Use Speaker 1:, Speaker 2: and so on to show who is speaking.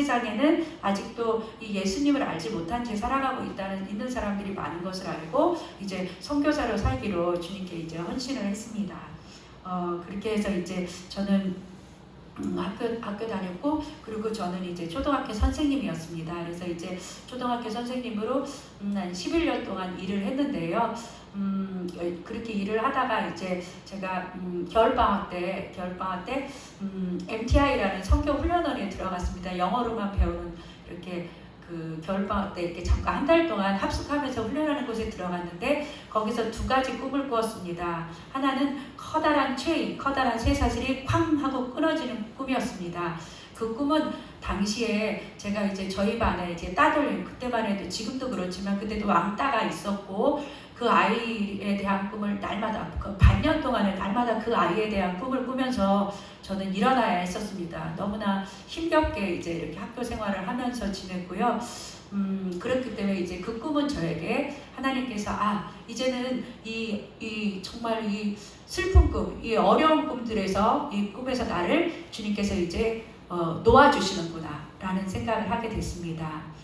Speaker 1: 세상에는 아직도 이 예수님을 알지 못한 채 살아가고 있다는 있는 사람들이 많은 것을 알고 이제 선교사로 살기로 주님께 이제 헌신을 했습니다. 어, 그렇게 해서 이제 저는 음, 학교 학교 다녔고 그리고 저는 이제 초등학교 선생님이었습니다. 그래서 이제 초등학교 선생님으로 음, 한 11년 동안 일을 했는데요. 음, 어, 그렇게 일을 하다가 이제 제가 음, 겨울방학 때 겨울방학 때 음, MTI라는 성교 훈련원에 들어갔습니다. 영어로만 배우는 이렇게 그 겨울방학 때 이렇게 잠깐 한 달 동안 합숙하면서 훈련하는 곳에 들어갔는데 거기서 두 가지 꿈을 꾸었습니다. 하나는 커다란 체인, 커다란 쇠사슬이 쾅 하고 끊어지는 꿈이었습니다. 그 꿈은 당시에 제가 이제 저희 반에 이제 따돌림 그때만 해도 지금도 그렇지만 그때도 왕따가 있었고 그 아이에 대한 꿈을 날마다 그 반년 동안을 날마다 그 아이에 대한 꿈을 꾸면서 저는 일어나야 했었습니다. 너무나 힘겹게 이제 이렇게 학교 생활을 하면서 지냈고요. 음, 그렇기 때문에 이제 그 꿈은 저에게 하나님께서 아 이제는 이, 이 정말 이 슬픈 꿈, 이 어려운 꿈들에서 이 꿈에서 나를 주님께서 이제 어, 놓아주시는구나라는 생각을 하게 됐습니다.